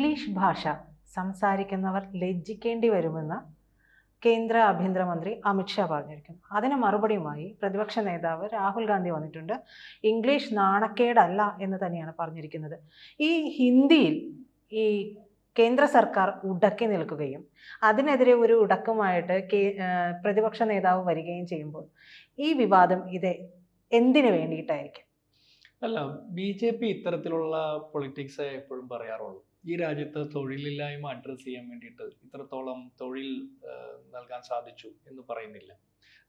English ഭാഷ സംസാരിക്കുന്നവർ ലജ്ജിക്കേണ്ടി വരുമെന്ന് കേന്ദ്ര ആഭ്യന്തരമന്ത്രി അമിത്ഷാ പറഞ്ഞിരിക്കുന്നു. അതിന് മറുപടിയുമായി പ്രതിപക്ഷ നേതാവ് രാഹുൽ ഗാന്ധി വന്നിട്ടുണ്ട്. ഇംഗ്ലീഷ് നാണക്കേടല്ല എന്ന് തന്നെയാണ് പറഞ്ഞിരിക്കുന്നത്. ഈ ഹിന്ദിയിൽ ഈ കേന്ദ്ര സർക്കാർ ഉടക്കി നിൽക്കുകയും അതിനെതിരെ ഒരു ഉടക്കമായിട്ട് കേ പ്രതിപക്ഷ നേതാവ് വരികയും ചെയ്യുമ്പോൾ ഈ വിവാദം ഇത് എന്തിനു വേണ്ടിയിട്ടായിരിക്കും? അല്ല ബി ജെ പി ഇത്തരത്തിലുള്ള പൊളിറ്റിക്സ് എപ്പോഴും പറയാറുള്ളൂ. ഈ രാജ്യത്ത് തൊഴിലില്ലായ്മ അഡ്രസ്സ് ചെയ്യാൻ വേണ്ടിയിട്ട് ഇത്രത്തോളം തൊഴിൽ നൽകാൻ സാധിച്ചു എന്ന് പറയുന്നില്ല.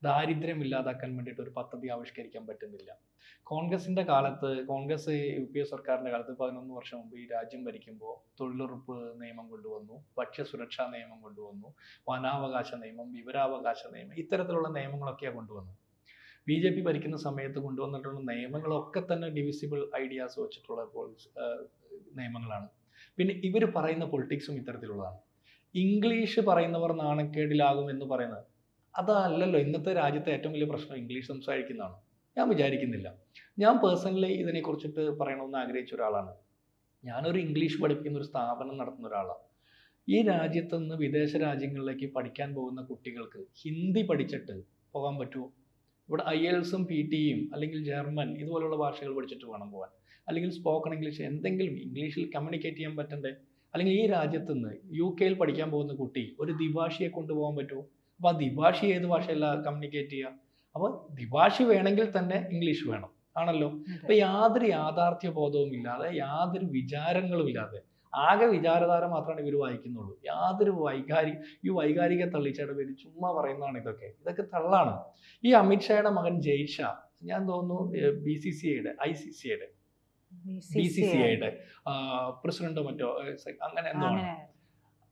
ദാരിദ്ര്യം ഇല്ലാതാക്കാൻ വേണ്ടിയിട്ട് ഒരു പദ്ധതി ആവിഷ്കരിക്കാൻ പറ്റുന്നില്ല. കോൺഗ്രസിന്റെ കാലത്ത് കോൺഗ്രസ് യു പി എ സർക്കാരിന്റെ കാലത്ത് പതിനൊന്ന് വർഷം മുമ്പ് ഈ രാജ്യം ഭരിക്കുമ്പോൾ തൊഴിലുറപ്പ് നിയമം കൊണ്ടുവന്നു ഭക്ഷ്യസുരക്ഷാ നിയമം കൊണ്ടുവന്നു വനാവകാശ നിയമം വിവരാവകാശ നിയമം ഇത്തരത്തിലുള്ള നിയമങ്ങളൊക്കെയാണ് കൊണ്ടുവന്നത്. ബി ജെ പി ഭരിക്കുന്ന സമയത്ത് കൊണ്ടുവന്നിട്ടുള്ള നിയമങ്ങളൊക്കെ തന്നെ ഡിവിസിബിൾ ഐഡിയാസ് വെച്ചിട്ടുള്ള നിയമങ്ങളാണ്. പിന്നെ ഇവർ പറയുന്ന പൊളിറ്റിക്സും ഇത്തരത്തിലുള്ളതാണ്. ഇംഗ്ലീഷ് പറയുന്നവർ നാണക്കേടിലാകും എന്ന് പറയുന്നത് അതല്ലല്ലോ ഇന്നത്തെ രാജ്യത്തെ ഏറ്റവും വലിയ പ്രശ്നം ഇംഗ്ലീഷ് സംസാരിക്കുന്നതാണ്. ഞാൻ വിചാരിക്കുന്നില്ല. ഞാൻ പേഴ്സണലി ഇതിനെക്കുറിച്ചിട്ട് പറയണമെന്ന് ആഗ്രഹിച്ച ഒരാളാണ്. ഞാനൊരു ഇംഗ്ലീഷ് പഠിപ്പിക്കുന്ന ഒരു സ്ഥാപനം നടത്തുന്ന ഒരാളാണ്. ഈ രാജ്യത്ത് നിന്ന് വിദേശ രാജ്യങ്ങളിലേക്ക് പഠിക്കാൻ പോകുന്ന കുട്ടികൾക്ക് ഹിന്ദി പഠിച്ചിട്ട് പോകാൻ പറ്റുമോ? ഇവിടെ ഐ എൽസും പി ടിയും അല്ലെങ്കിൽ ജർമ്മൻ ഇതുപോലുള്ള ഭാഷകൾ പഠിച്ചിട്ട് വേണം പോകാൻ. അല്ലെങ്കിൽ സ്പോക്കൺ ഇംഗ്ലീഷ് എന്തെങ്കിലും ഇംഗ്ലീഷിൽ കമ്മ്യൂണിക്കേറ്റ് ചെയ്യാൻ പറ്റണ്ടേ? അല്ലെങ്കിൽ ഈ രാജ്യത്ത് നിന്ന് യു കെയിൽ പഠിക്കാൻ പോകുന്ന കുട്ടി ഒരു ദ്വിഭാഷയെ കൊണ്ടുപോകാൻ പറ്റുമോ? അപ്പോൾ ആ ദ്വിഭാഷ ഏത് ഭാഷയല്ല കമ്മ്യൂണിക്കേറ്റ് ചെയ്യുക? അപ്പോൾ ദ്വിഭാഷ വേണമെങ്കിൽ തന്നെ ഇംഗ്ലീഷ് വേണം. ആണല്ലോ? അപ്പോൾ യാതൊരു യാഥാർത്ഥ്യ ബോധവും ഇല്ലാതെ യാതൊരു വിചാരങ്ങളും ഇല്ലാതെ ആകെ വിചാരധാര മാത്രമാണ് ഇവർ വായിക്കുന്നുള്ളൂ. യാതൊരു വൈകാരി ഈ വൈകാരിക തള്ളിച്ചയുടെ പേര് ചുമ്മാ പറയുന്നതാണ് ഇതൊക്കെ. ഇതൊക്കെ തള്ളാണ്. ഈ അമിത്ഷായുടെ മകൻ ജയ്ഷാ ഞാൻ തോന്നുന്നു ബി സി സി ഐയുടെ ഐ സി സി ഐയുടെ ബി സി സി ഐയുടെ പ്രസിഡന്റോ മറ്റോ അങ്ങനെ എന്തോ ആണ്.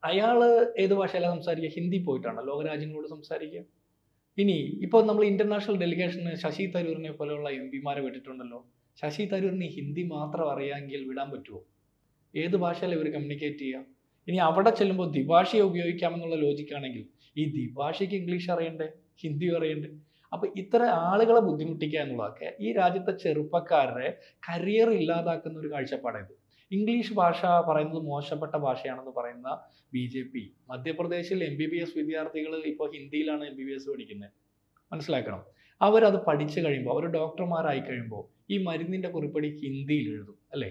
അയാൾ ഏത് ഭാഷയിലാണ് സംസാരിക്കുക? ഹിന്ദി പോയിട്ടാണ്? ലോകരാജ്യങ്ങളോട് സംസാരിക്കുക? ഇനി ഇപ്പോൾ നമ്മൾ ഇന്റർനാഷണൽ ഡെലിഗേഷന് ശശി തരൂരിനെ പോലെയുള്ള എം പിമാരെ വിട്ടിട്ടുണ്ടല്ലോ. ശശി തരൂരിന് ഹിന്ദി മാത്രം അറിയാമെങ്കിൽ വിടാൻ പറ്റുമോ ഏത് ഭാഷയിൽ ഇവർ കമ്മ്യൂണിക്കേറ്റ് ചെയ്യുക? ഇനി അവിടെ ചെല്ലുമ്പോൾ ദ്വിഭാഷയെ ഉപയോഗിക്കാമെന്നുള്ള ലോജിക്കാണെങ്കിൽ ഈ ദ്വിഭാഷയ്ക്ക് ഇംഗ്ലീഷ് അറിയണ്ടേ? ഹിന്ദി അറിയണ്ടേ? അപ്പൊ ഇത്ര ആളുകളെ ബുദ്ധിമുട്ടിക്കുക എന്നുള്ളതൊക്കെ ഈ രാജ്യത്തെ ചെറുപ്പക്കാരുടെ കരിയർ ഇല്ലാതാക്കുന്ന ഒരു കാഴ്ചപ്പാടായത് ഇംഗ്ലീഷ് ഭാഷ പറയുന്നത് മോശപ്പെട്ട ഭാഷയാണെന്ന് പറയുന്ന ബി ജെ പി മധ്യപ്രദേശിൽ എം ബി ബി എസ് വിദ്യാർത്ഥികൾ ഇപ്പോൾ ഹിന്ദിയിലാണ് എം ബി ബി എസ് പഠിക്കുന്നത്. മനസ്സിലാക്കണം. അവരത് പഠിച്ചു കഴിയുമ്പോൾ അവർ ഡോക്ടർമാരായി കഴിയുമ്പോൾ ഈ മരുന്നിന്റെ കുറിപ്പടി ഹിന്ദിയിൽ എഴുതും അല്ലേ?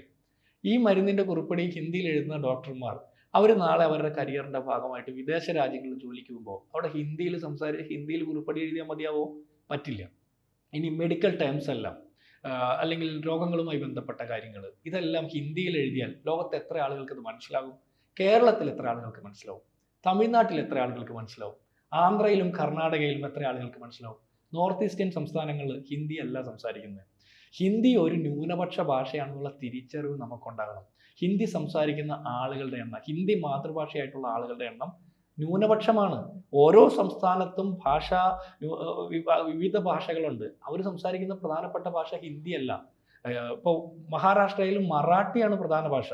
ഈ മരുന്നിന്റെ കുറിപ്പടി ഹിന്ദിയിൽ എഴുതുന്ന ഡോക്ടർമാർ അവർ നാളെ അവരുടെ കരിയറിന്റെ ഭാഗമായിട്ട് വിദേശ രാജ്യങ്ങളിൽ ജോലിക്ക് പോകുമ്പോൾ അവിടെ ഹിന്ദിയിൽ സംസാരിച്ച് ഹിന്ദിയിൽ കുറിപ്പടി എഴുതിയാൽ മതിയാവോ? പറ്റില്ല. ഇനി മെഡിക്കൽ ടേംസ് എല്ലാം അല്ലെങ്കിൽ രോഗങ്ങളുമായി ബന്ധപ്പെട്ട കാര്യങ്ങൾ ഇതെല്ലാം ഹിന്ദിയിൽ എഴുതിയാൽ ലോകത്ത് എത്ര ആളുകൾക്ക് ഇത് മനസ്സിലാകും കേരളത്തിൽ എത്ര ആളുകൾക്ക് മനസ്സിലാവും? തമിഴ്നാട്ടിൽ എത്ര ആളുകൾക്ക് മനസ്സിലാവും? ആന്ധ്രയിലും കർണാടകയിലും എത്ര ആളുകൾക്ക് മനസ്സിലാവും? നോർത്ത് ഈസ്റ്റേൺ സംസ്ഥാനങ്ങളിൽ ഹിന്ദി അല്ല സംസാരിക്കുന്നത്. ഹിന്ദി ഒരു ന്യൂനപക്ഷ ഭാഷയാണെന്നുള്ള തിരിച്ചറിവ് നമുക്കുണ്ടാകണം. ഹിന്ദി സംസാരിക്കുന്ന ആളുകളുടെ എണ്ണം ഹിന്ദി മാതൃഭാഷയായിട്ടുള്ള ആളുകളുടെ എണ്ണം ന്യൂനപക്ഷമാണ്. ഓരോ സംസ്ഥാനത്തും ഭാഷ വിവിധ ഭാഷകളുണ്ട്. അവർ സംസാരിക്കുന്ന പ്രധാനപ്പെട്ട ഭാഷ ഹിന്ദിയല്ല. ഇപ്പോൾ മഹാരാഷ്ട്രയിൽ മറാഠിയാണ് പ്രധാന ഭാഷ.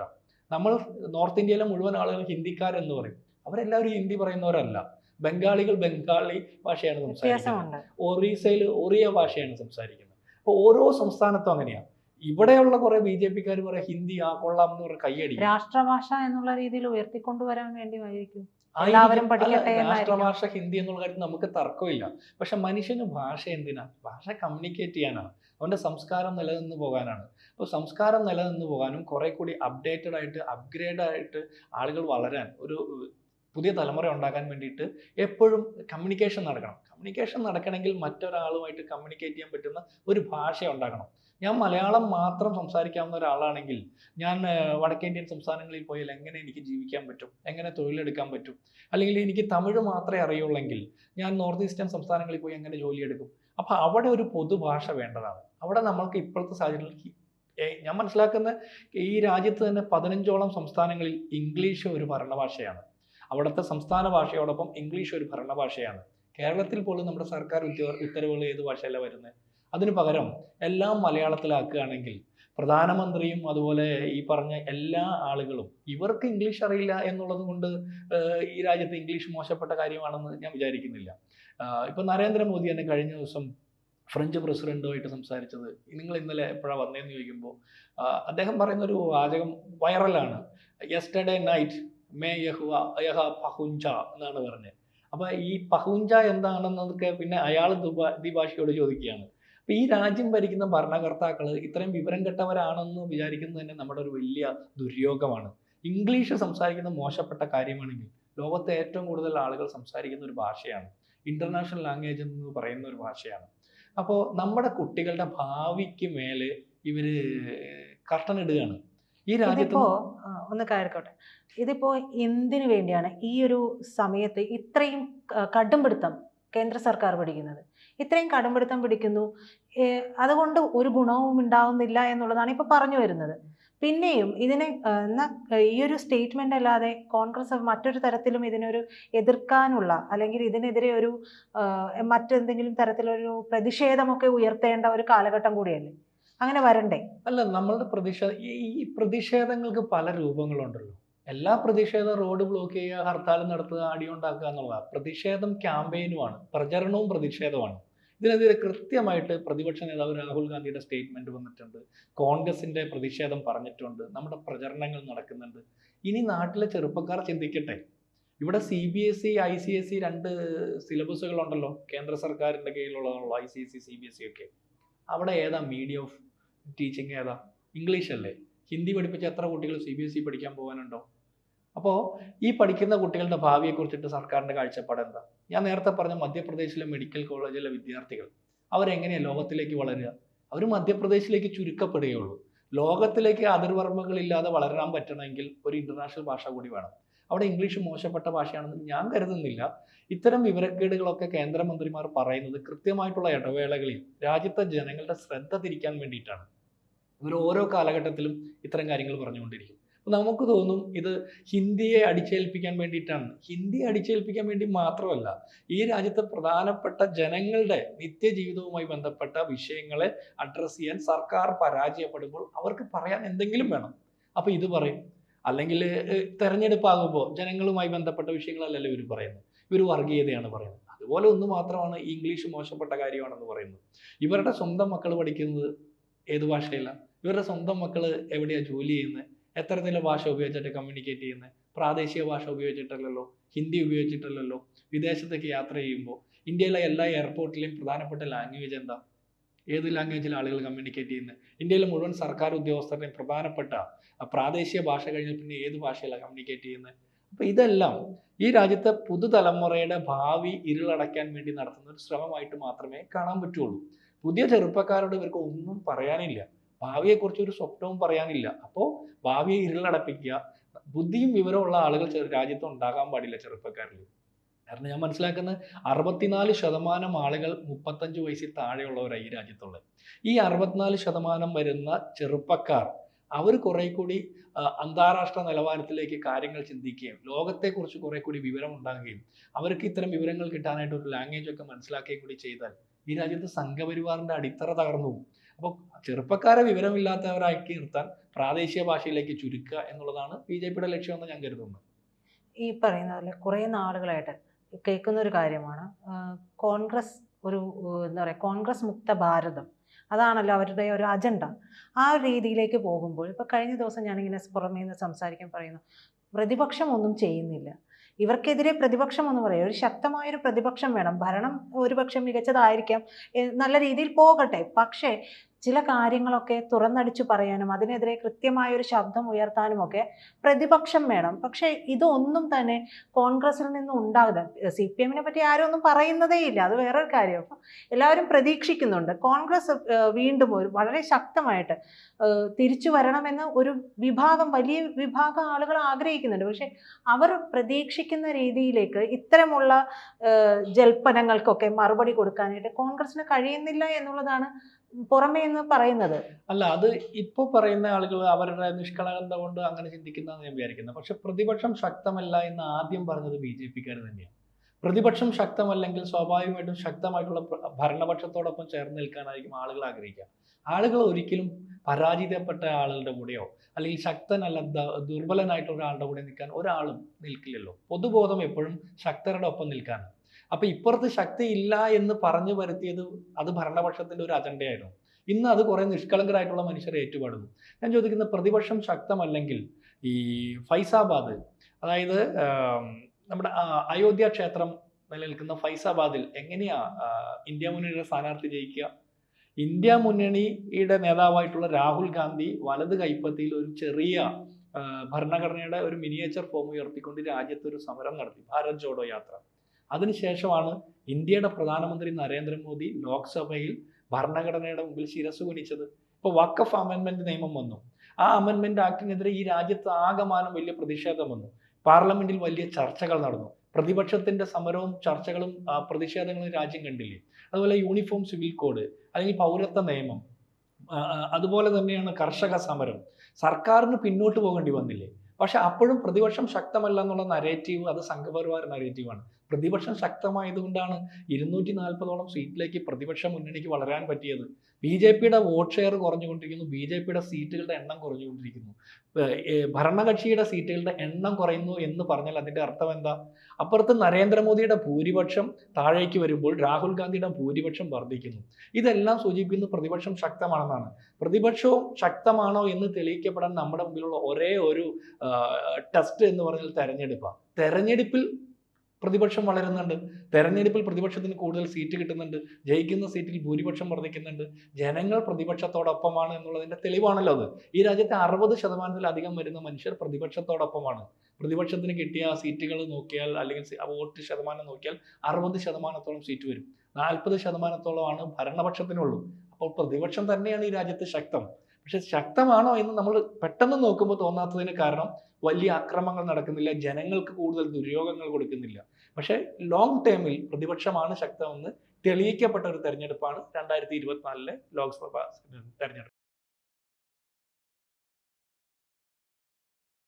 നമ്മൾ നോർത്ത് ഇന്ത്യയിലെ മുഴുവൻ ആളുകൾ ഹിന്ദിക്കാരെന്ന് പറയും. അവരെല്ലാവരും ഹിന്ദി പറയുന്നവരല്ല. ബംഗാളികൾ ബംഗാളി ഭാഷയാണ് സംസാരിക്കുന്നത്. ഒറീസയിൽ ഒറിയ ഭാഷയാണ് സംസാരിക്കുന്നത്. അപ്പോൾ ഓരോ സംസ്ഥാനത്തും അങ്ങനെയാണ് ഇവിടെയുള്ള കുറെ ബി ജെ പിക്കാർ കുറെ ഹിന്ദി ആ കൊള്ളാം എന്ന് പറഞ്ഞ കൈയടി രാഷ്ട്രഭാഷ എന്നുള്ള രീതിയിൽ ഉയർത്തിക്കൊണ്ടുവരാൻ വേണ്ടി ആയിരിക്കും. എല്ലാവരും പഠിക്കട്ടെ. രാഷ്ട്രഭാഷ ഹിന്ദി എന്നുള്ള കാര്യത്തിൽ നമുക്ക് തർക്കമില്ല. പക്ഷെ മനുഷ്യന് ഭാഷ എന്തിനാ? ഭാഷ കമ്മ്യൂണിക്കേറ്റ് ചെയ്യാനാണ്. അവന്റെ സംസ്കാരം നിലനിന്ന് പോകാനാണ്. അപ്പോൾ സംസ്കാരം നിലനിന്ന് പോകാനും കുറെ കൂടി അപ്ഡേറ്റഡ് ആയിട്ട് അപ്ഗ്രേഡ് ആയിട്ട് ആളുകൾ വളരാൻ ഒരു പുതിയ തലമുറ ഉണ്ടാക്കാൻ വേണ്ടിയിട്ട് എപ്പോഴും കമ്മ്യൂണിക്കേഷൻ നടക്കണം. കമ്മ്യൂണിക്കേഷൻ നടക്കണമെങ്കിൽ മറ്റൊരാളുമായിട്ട് കമ്മ്യൂണിക്കേറ്റ് ചെയ്യാൻ പറ്റുന്ന ഒരു ഭാഷ ഉണ്ടാക്കണം ഞാൻ മലയാളം മാത്രം സംസാരിക്കാവുന്ന ഒരാളാണെങ്കിൽ ഞാൻ വടക്കേ ഇന്ത്യൻ സംസ്ഥാനങ്ങളിൽ പോയാൽ എങ്ങനെ എനിക്ക് ജീവിക്കാൻ പറ്റും? എങ്ങനെ തൊഴിലെടുക്കാൻ പറ്റും? അല്ലെങ്കിൽ എനിക്ക് തമിഴ് മാത്രമേ അറിയുള്ളെങ്കിൽ ഞാൻ നോർത്ത് ഈസ്റ്റേൺ സംസ്ഥാനങ്ങളിൽ പോയി എങ്ങനെ ജോലിയെടുക്കും? അപ്പോൾ അവിടെ ഒരു പൊതുഭാഷ വേണ്ടതാണ്. അവിടെ നമ്മൾക്ക് ഇപ്പോഴത്തെ സാഹചര്യത്തിൽ ഞാൻ മനസ്സിലാക്കുന്ന ഈ രാജ്യത്ത് തന്നെ പതിനഞ്ചോളം സംസ്ഥാനങ്ങളിൽ ഇംഗ്ലീഷ് ഒരു ഭരണഭാഷയാണ്. അവിടുത്തെ സംസ്ഥാന ഭാഷയോടൊപ്പം ഇംഗ്ലീഷ് ഒരു ഭരണഭാഷയാണ്. കേരളത്തിൽ പോലും നമ്മുടെ സർക്കാർ ഉത്തരവുകൾ ഏത് ഭാഷയല്ല വരുന്നത് അതിനു പകരം എല്ലാം മലയാളത്തിലാക്കുകയാണെങ്കിൽ പ്രധാനമന്ത്രിയും അതുപോലെ ഈ പറഞ്ഞ എല്ലാ ആളുകളും ഇവർക്ക് ഇംഗ്ലീഷ് അറിയില്ല എന്നുള്ളത് കൊണ്ട് ഈ രാജ്യത്ത് ഇംഗ്ലീഷ് മോശപ്പെട്ട കാര്യമാണെന്ന് ഞാൻ വിചാരിക്കുന്നില്ല. ഇപ്പൊ നരേന്ദ്രമോദി തന്നെ കഴിഞ്ഞ ദിവസം ഫ്രഞ്ച് പ്രസിഡന്റുമായിട്ട് സംസാരിച്ചത്. നിങ്ങൾ ഇന്നലെ എപ്പോഴാണ് വന്നതെന്ന് ചോദിക്കുമ്പോൾ അദ്ദേഹം പറയുന്ന ഒരു വാചകം വൈറലാണ്. യെസ്റ്റർഡേ നൈറ്റ് മേ യഹുവ യഹ പഹുഞ്ച എന്നാണ് പറഞ്ഞത് അപ്പൊ ഈ പഹുഞ്ച എന്താണെന്നൊക്കെ പിന്നെ അയാൾ ദ്വിഭാഷിയോട് ചോദിക്കുകയാണ്. അപ്പൊ ഈ രാജ്യം ഭരിക്കുന്ന ഭരണകർത്താക്കൾ ഇത്രയും വിവരം കെട്ടവരാണെന്ന് വിചാരിക്കുന്നത് തന്നെ നമ്മുടെ ഒരു വലിയ ദുര്യോഗമാണ്. ഇംഗ്ലീഷ് സംസാരിക്കുന്ന മോശപ്പെട്ട കാര്യമാണെങ്കിൽ ലോകത്തെ ഏറ്റവും കൂടുതൽ ആളുകൾ സംസാരിക്കുന്ന ഒരു ഭാഷയാണ്. ഇന്റർനാഷണൽ ലാംഗ്വേജ് എന്ന് പറയുന്ന ഒരു ഭാഷയാണ്. അപ്പോൾ നമ്മുടെ കുട്ടികളുടെ ഭാവിക്ക് മേലെ ഇവർ കർട്ടൻ ഇടുകയാണ്. ഈ രാജ്യത്ത് ഒന്ന് കയറിക്കോട്ടെ. ഇതിപ്പോ എന്തിനു വേണ്ടിയാണ് ഈ ഒരു സമയത്ത് ഇത്രയും കടുംപിടുത്തം കേന്ദ്ര സർക്കാർ പിടിക്കുന്നത്? ഇത്രയും കടുംപിടുത്തം പിടിക്കുന്നു. അതുകൊണ്ട് ഒരു ഗുണവും ഉണ്ടാവുന്നില്ല എന്നുള്ളതാണ് ഇപ്പൊ പറഞ്ഞു വരുന്നത്. പിന്നെയും ഇതിനെ എന്നാ ഈ ഒരു സ്റ്റേറ്റ്മെന്റ് അല്ലാതെ കോൺഗ്രസ് മറ്റൊരു തരത്തിലും ഇതിനൊരു എതിർക്കാനുള്ള അല്ലെങ്കിൽ ഇതിനെതിരെ ഒരു മറ്റെന്തെങ്കിലും തരത്തിലൊരു പ്രതിഷേധമൊക്കെ ഉയർത്തേണ്ട ഒരു കാലഘട്ടം കൂടിയല്ലേ? അങ്ങനെ വരണ്ടേ? അല്ല നമ്മളുടെ പ്രതിഷേധ ഈ പ്രതിഷേധങ്ങൾക്ക് പല രൂപങ്ങളുണ്ടല്ലോ. എല്ലാ പ്രതിഷേധം റോഡ് ബ്ലോക്ക് ചെയ്യുക ഹർത്താൽ നടത്തുക അടിയുണ്ടാക്കുക എന്നുള്ളതാണ് പ്രതിഷേധം ക്യാമ്പയിനുമാണ്. പ്രചരണവും പ്രതിഷേധമാണ് ഇതിനെതിരെ കൃത്യമായിട്ട് പ്രതിപക്ഷ നേതാവ് രാഹുൽ ഗാന്ധിയുടെ സ്റ്റേറ്റ്മെന്റ് വന്നിട്ടുണ്ട്. കോൺഗ്രസിന്റെ പ്രതിഷേധം പറഞ്ഞിട്ടുണ്ട്. നമ്മുടെ പ്രചരണങ്ങൾ നടക്കുന്നുണ്ട്. ഇനി നാട്ടിലെ ചെറുപ്പക്കാർ ചിന്തിക്കട്ടെ. ഇവിടെ C B S E I C S E രണ്ട് സിലബസുകളുണ്ടല്ലോ. കേന്ദ്ര സർക്കാരിന്റെ കീഴിലുള്ളതാണല്ലോ I C S C C B S E ഒക്കെ. അവിടെ ഏതാ മീഡിയം ഓഫ് ടീച്ചിങ് ഏതാ? ഇംഗ്ലീഷ് അല്ലേ? ഹിന്ദി പഠിപ്പിച്ച എത്ര കുട്ടികൾ സി ബി എസ് ഇ പഠിക്കാൻ പോകാനുണ്ടോ? അപ്പോൾ ഈ പഠിക്കുന്ന കുട്ടികളുടെ ഭാവിയെക്കുറിച്ചിട്ട് സർക്കാരിന്റെ കാഴ്ചപ്പാട് എന്താ? ഞാൻ നേരത്തെ പറഞ്ഞ മധ്യപ്രദേശിലെ മെഡിക്കൽ കോളേജിലെ വിദ്യാർത്ഥികൾ അവരെങ്ങനെയാണ് ലോകത്തിലേക്ക് വളരുക? അവർ മധ്യപ്രദേശിലേക്ക് ചുരുക്കപ്പെടുകയുള്ളൂ. ലോകത്തിലേക്ക് അതിർവർമ്മകളില്ലാതെ വളരാൻ പറ്റണമെങ്കിൽ ഒരു ഇന്റർനാഷണൽ ഭാഷ കൂടി വേണം. അവിടെ ഇംഗ്ലീഷ് മോശപ്പെട്ട ഭാഷയാണെന്ന് ഞാൻ കരുതുന്നില്ല. ഇത്തരം വിവരക്കേടുകളൊക്കെ കേന്ദ്രമന്ത്രിമാർ പറയുന്നത് കൃത്യമായിട്ടുള്ള ഇടവേളകളിൽ രാജ്യത്തെ ജനങ്ങളുടെ ശ്രദ്ധ തിരിക്കാൻ വേണ്ടിയിട്ടാണ്. ഇവർ ഓരോ കാലഘട്ടത്തിലും ഇത്തരം കാര്യങ്ങൾ പറഞ്ഞുകൊണ്ടിരിക്കും. നമുക്ക് തോന്നും ഇത് ഹിന്ദിയെ അടിച്ചേൽപ്പിക്കാൻ വേണ്ടിയിട്ടാണ്. ഹിന്ദി അടിച്ചേൽപ്പിക്കാൻ വേണ്ടി മാത്രമല്ല ഈ രാജ്യത്തെ പ്രധാനപ്പെട്ട ജനങ്ങളുടെ നിത്യജീവിതവുമായി ബന്ധപ്പെട്ട വിഷയങ്ങളെ അഡ്രസ്സ് ചെയ്യാൻ സർക്കാർ പരാജയപ്പെടുമ്പോൾ അവർക്ക് പറയാൻ എന്തെങ്കിലും വേണം. അപ്പൊ ഇത് പറയും അല്ലെങ്കിൽ തെരഞ്ഞെടുപ്പ് ആകുമ്പോൾ ജനങ്ങളുമായി ബന്ധപ്പെട്ട വിഷയങ്ങളല്ലല്ലോ ഇവർ പറയുന്നത്. ഇവർ വർഗീയതയാണ് പറയുന്നത്. അതുപോലെ ഒന്ന് മാത്രമാണ് ഇംഗ്ലീഷ് മോശപ്പെട്ട കാര്യമാണെന്ന് പറയുന്നത്. ഇവരുടെ സ്വന്തം മക്കൾ പഠിക്കുന്നത് ഏത് ഭാഷയിലാണ് ഇവരുടെ സ്വന്തം മക്കൾ എവിടെയാണ് ജോലി ചെയ്യുന്നത് എത്തരത്തിലെ ഭാഷ ഉപയോഗിച്ചിട്ട് കമ്മ്യൂണിക്കേറ്റ് ചെയ്യുന്നത് പ്രാദേശിക ഭാഷ ഉപയോഗിച്ചിട്ടല്ലല്ലോ? ഹിന്ദി ഉപയോഗിച്ചിട്ടല്ലല്ലോ? വിദേശത്തേക്ക് യാത്ര ചെയ്യുമ്പോൾ ഇന്ത്യയിലെ എല്ലാ എയർപോർട്ടിലെയും പ്രധാനപ്പെട്ട ലാംഗ്വേജ് എന്താ? ഏത് ലാംഗ്വേജിൽ ആളുകൾ കമ്മ്യൂണിക്കേറ്റ് ചെയ്യുന്നത് ഇന്ത്യയിലെ മുഴുവൻ സർക്കാർ ഉദ്യോഗസ്ഥരുടെയും പ്രധാനപ്പെട്ട പ്രാദേശിക ഭാഷ കഴിഞ്ഞാൽ പിന്നെ ഏത് ഭാഷയിലാണ് കമ്മ്യൂണിക്കേറ്റ് ചെയ്യുന്നത് അപ്പോൾ ഇതെല്ലാം ഈ രാജ്യത്തെ പുതുതലമുറയുടെ ഭാവി ഇരുളടയ്ക്കാൻ വേണ്ടി നടത്തുന്ന ഒരു ശ്രമമായിട്ട് മാത്രമേ കാണാൻ പറ്റുള്ളൂ. പുതിയ ചെറുപ്പക്കാരോട് ഇവർക്ക് ഒന്നും പറയാനില്ല. ഭാവിയെക്കുറിച്ച് ഒരു സ്വപ്നവും പറയാനില്ല. അപ്പോൾ ഭാവിയെ ഇരുളടപ്പിക്കുക ബുദ്ധിയും വിവരമുള്ള ആളുകൾ രാജ്യത്ത് ഉണ്ടാകാൻ പാടില്ല ചെറുപ്പക്കാരിൽ. കാരണം ഞാൻ മനസ്സിലാക്കുന്നത് അറുപത്തിനാല് ശതമാനം ആളുകൾ മുപ്പത്തഞ്ച് വയസ്സിൽ താഴെയുള്ളവരാണ് ഈ രാജ്യത്തുള്ളത്. ഈ അറുപത്തിനാല് ശതമാനം വരുന്ന ചെറുപ്പക്കാർ അവർ കുറെ കൂടി അന്താരാഷ്ട്ര നിലവാരത്തിലേക്ക് കാര്യങ്ങൾ ചിന്തിക്കുകയും ലോകത്തെക്കുറിച്ച് കുറെ കൂടി വിവരം ഉണ്ടാകുകയും അവർക്ക് ഇത്തരം വിവരങ്ങൾ കിട്ടാനായിട്ട് ഒരു ലാംഗ്വേജ് ഒക്കെ മനസ്സിലാക്കുകയും കൂടി ചെയ്താൽ ഈ രാജ്യത്ത് സംഘപരിവാറിന്റെ അടിത്തറ തകർന്നു പോകും. അപ്പോൾ ചെറുപ്പക്കാരെ വിവരമില്ലാത്തവരാക്കി നിർത്താൻ പ്രാദേശിക ഭാഷയിലേക്ക് ചുരുക്കുക എന്നുള്ളതാണ് ബി ജെ പിയുടെ ലക്ഷ്യമെന്ന് ഞാൻ കരുതുന്നു. ഈ പറയുന്ന പോലെ കുറേ നാളുകളായിട്ട് കേൾക്കുന്ന ഒരു കാര്യമാണ് കോൺഗ്രസ് ഒരു എന്താ പറയുക കോൺഗ്രസ് മുക്ത ഭാരതം അതാണല്ലോ അവരുടെ ഒരു അജണ്ട ആ ഒരു രീതിയിലേക്ക് പോകുമ്പോൾ ഇപ്പോൾ കഴിഞ്ഞ ദിവസം ഞാനിങ്ങനെ പുറമേ നിന്ന് സംസാരിക്കാൻ പറയുന്നു പ്രതിപക്ഷം ഒന്നും ചെയ്യുന്നില്ല. ഇവർക്കെതിരെ പ്രതിപക്ഷം എന്ന് പറയാം. ഒരു ശക്തമായൊരു പ്രതിപക്ഷം വേണം. ഭരണം ഒരുപക്ഷെ മികച്ചതായിരിക്കാം. നല്ല രീതിയിൽ പോകട്ടെ. പക്ഷേ ചില കാര്യങ്ങളൊക്കെ തുറന്നടിച്ചു പറയാനും അതിനെതിരെ കൃത്യമായൊരു ശബ്ദം ഉയർത്താനും ഒക്കെ പ്രതിപക്ഷം വേണം. പക്ഷേ ഇതൊന്നും തന്നെ കോൺഗ്രസിൽ നിന്നും ഉണ്ടാകുക സി പി എമ്മിനെ പറ്റി ആരും ഒന്നും പറയുന്നതേ ഇല്ല. അത് വേറൊരു കാര്യം. അപ്പം എല്ലാവരും പ്രതീക്ഷിക്കുന്നുണ്ട്. കോൺഗ്രസ് വീണ്ടും ഒരു വളരെ ശക്തമായിട്ട് തിരിച്ചു വരണമെന്ന് ഒരു വിഭാഗം വലിയ വിഭാഗം ആളുകൾ ആഗ്രഹിക്കുന്നുണ്ട്. പക്ഷേ അവർ പ്രതീക്ഷിക്കുന്ന രീതിയിലേക്ക് ഇത്തരമുള്ള ജൽപ്പനങ്ങൾക്കൊക്കെ മറുപടി കൊടുക്കാനായിട്ട് കോൺഗ്രസിന് കഴിയുന്നില്ല എന്നുള്ളതാണ് പുറമേ എന്ന് പറയുന്നത്. അല്ല അത് ഇപ്പൊ പറയുന്ന ആളുകൾ അവരുടെ നിഷ്കളങ്കത കൊണ്ട് അങ്ങനെ ചിന്തിക്കുന്നതാണ് ഞാൻ വിചാരിക്കുന്നത് പക്ഷെ പ്രതിപക്ഷം ശക്തമല്ല എന്ന് ആദ്യം പറഞ്ഞത് ബി ജെ പിക്കാർ തന്നെയാണ് പ്രതിപക്ഷം ശക്തമല്ലെങ്കിൽ സ്വാഭാവികമായിട്ടും ശക്തമായിട്ടുള്ള ഭരണപക്ഷത്തോടൊപ്പം ചേർന്ന് നിൽക്കാനായിരിക്കും ആളുകൾ ആഗ്രഹിക്കുക. ആളുകൾ ഒരിക്കലും പരാജിതപ്പെട്ട ആളുകളുടെ കൂടെയോ അല്ലെങ്കിൽ ശക്തനല്ല ദുർബലനായിട്ടുള്ള ഒരാളുടെ കൂടെ നിൽക്കാൻ ഒരാളും നിൽക്കില്ലല്ലോ. പൊതുബോധം എപ്പോഴും ശക്തരുടെ ഒപ്പം നിൽക്കാനാണ്. അപ്പൊ ഇപ്പുറത്ത് ശക്തി ഇല്ല എന്ന് പറഞ്ഞു വരുത്തിയത് അത് ഭരണപക്ഷത്തിന്റെ ഒരു അജണ്ടയായിരുന്നു. ഇന്ന് അത് കുറെ നിഷ്കളങ്കരായിട്ടുള്ള മനുഷ്യരെ ഏറ്റുപാടുന്നു. ഞാൻ ചോദിക്കുന്ന പ്രതിപക്ഷം ശക്തമല്ലെങ്കിൽ ഈ ഫൈസാബാദ് അതായത് നമ്മുടെ അയോധ്യ ക്ഷേത്രം നിലനിൽക്കുന്ന ഫൈസാബാദിൽ എങ്ങനെയാ ഇന്ത്യ മുന്നണിയുടെ സ്ഥാനാർത്ഥി ജയിക്കുക? ഇന്ത്യ മുന്നണിയുടെ നേതാവായിട്ടുള്ള രാഹുൽ ഗാന്ധി വലത് കൈപ്പത്തിയിൽ ഒരു ചെറിയ ഭരണഘടനയുടെ ഒരു മിനിയേച്ചർ ഫോം ഉയർത്തിക്കൊണ്ട് രാജ്യത്ത് ഒരു സമരം നടത്തി ഭാരത് ജോഡോ യാത്ര. അതിനുശേഷമാണ് ഇന്ത്യയുടെ പ്രധാനമന്ത്രി നരേന്ദ്രമോദി ലോക്സഭയിൽ ഭരണഘടനയുടെ മുമ്പിൽ ശിരസ് കുനിച്ചത്. ഇപ്പോൾ വക്കഫ് അമെൻമെന്റ് നിയമം വന്നു. ആ അമെൻമെന്റ് ആക്ടിനെതിരെ ഈ രാജ്യത്ത് ആകമാനം വലിയ പ്രതിഷേധം വന്നു. പാർലമെന്റിൽ വലിയ ചർച്ചകൾ നടന്നു. പ്രതിപക്ഷത്തിന്റെ സമരവും ചർച്ചകളും പ്രതിഷേധങ്ങളും രാജ്യം കണ്ടില്ലേ? അതുപോലെ യൂണിഫോം സിവിൽ കോഡ് അല്ലെങ്കിൽ പൗരത്വ നിയമം അതുപോലെ തന്നെയാണ് കർഷക സമരം. സർക്കാരിന് പിന്നോട്ട് പോകേണ്ടി വന്നില്ലേ? പക്ഷെ അപ്പോഴും പ്രതിപക്ഷം ശക്തമല്ല എന്നുള്ള നരേറ്റീവ് അത് സംഘപരിവാർ നരേറ്റീവാണ് പ്രതിപക്ഷം ശക്തമായതുകൊണ്ടാണ് ഇരുന്നൂറ്റി നാൽപ്പതോളം സീറ്റിലേക്ക് പ്രതിപക്ഷ മുന്നണിക്ക് വളരാൻ പറ്റിയത്. ബി ജെ പിയുടെ വോട്ട് ഷെയർ കുറഞ്ഞുകൊണ്ടിരിക്കുന്നു. ബി ജെ പിയുടെ സീറ്റുകളുടെ എണ്ണം കുറഞ്ഞുകൊണ്ടിരിക്കുന്നു. ഭരണകക്ഷിയുടെ സീറ്റുകളുടെ എണ്ണം കുറയുന്നു എന്ന് പറഞ്ഞാൽ അതിന്റെ അർത്ഥം എന്താ? അപ്പുറത്ത് നരേന്ദ്രമോദിയുടെ ഭൂരിപക്ഷം താഴേക്ക് വരുമ്പോൾ രാഹുൽ ഗാന്ധിയുടെ ഭൂരിപക്ഷം വർദ്ധിക്കുന്നു. ഇതെല്ലാം സൂചിപ്പിക്കുന്നത് പ്രതിപക്ഷം ശക്തമാണെന്നാണ്. പ്രതിപക്ഷവും ശക്തമാണോ എന്ന് തെളിയിക്കപ്പെടാൻ നമ്മുടെ മുമ്പിലുള്ള ഒരേ ഒരു ടെസ്റ്റ് എന്ന് പറഞ്ഞാൽ തെരഞ്ഞെടുപ്പാണ് തെരഞ്ഞെടുപ്പിൽ പ്രതിപക്ഷം വളരുന്നുണ്ട്. തെരഞ്ഞെടുപ്പിൽ പ്രതിപക്ഷത്തിന് കൂടുതൽ സീറ്റ് കിട്ടുന്നുണ്ട്. ജയിക്കുന്ന സീറ്റിൽ ഭൂരിപക്ഷം വർദ്ധിക്കുന്നുണ്ട്. ജനങ്ങൾ പ്രതിപക്ഷത്തോടൊപ്പമാണ് എന്നുള്ളതിന്റെ തെളിവാണല്ലോ അത്. ഈ രാജ്യത്തെ അറുപത് ശതമാനത്തിലധികം വരുന്ന മനുഷ്യർ പ്രതിപക്ഷത്തോടൊപ്പമാണ്. പ്രതിപക്ഷത്തിന് കിട്ടിയ സീറ്റുകൾ നോക്കിയാൽ അല്ലെങ്കിൽ വോട്ട് ശതമാനം നോക്കിയാൽ അറുപത് ശതമാനത്തോളം സീറ്റ് വരും. നാൽപ്പത് ശതമാനത്തോളമാണ് ഭരണപക്ഷത്തിനുള്ളൂ. അപ്പോൾ പ്രതിപക്ഷം തന്നെയാണ് ഈ രാജ്യത്ത് ശക്തം. പക്ഷെ ശക്തമാണോ എന്ന് നമ്മൾ പെട്ടെന്ന് നോക്കുമ്പോൾ തോന്നാത്തതിന് കാരണം വലിയ അക്രമങ്ങൾ നടക്കുന്നില്ല. ജനങ്ങൾക്ക് കൂടുതൽ ദുര്യോഗങ്ങൾ കൊടുക്കുന്നില്ല. പക്ഷേ ലോങ് ടേമിൽ പ്രതിപക്ഷമാണ് ശക്തമെന്ന് തെളിയിക്കപ്പെട്ട ഒരു തെരഞ്ഞെടുപ്പാണ് രണ്ടായിരത്തി ഇരുപത്തിനാലിലെ ലോക്സഭ തെരഞ്ഞെടുപ്പ്.